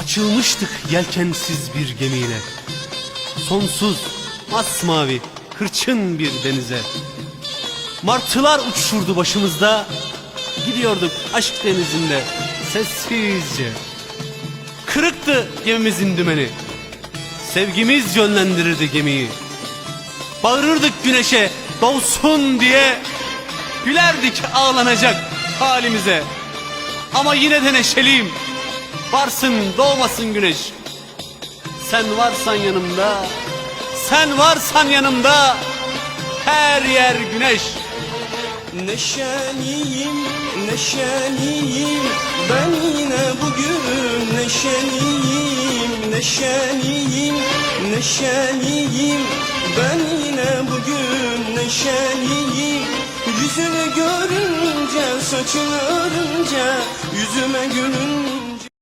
Açılmıştık yelkensiz bir gemiyle. Sonsuz, masmavi, hırçın bir denize. Martılar uçuşurdu başımızda. Gidiyorduk aşk denizinde sessizce. Kırıktı gemimizin dümeni. Sevgimiz yönlendirirdi gemiyi. Bağırırdık güneşe doğsun diye. Gülerdik ağlanacak halimize. Ama yine de neşeliyim Varsın doğmasın güneş. Sen varsan yanımda Sen varsan yanımda Her yer güneş. Neşeliyim, neşeliyim Ben yine bugün neşeliyim. Neşeliyim, neşeliyim Ben yine bugün neşeliyim. Yüzünü görünce, saçını örünce Yüzüme gülünce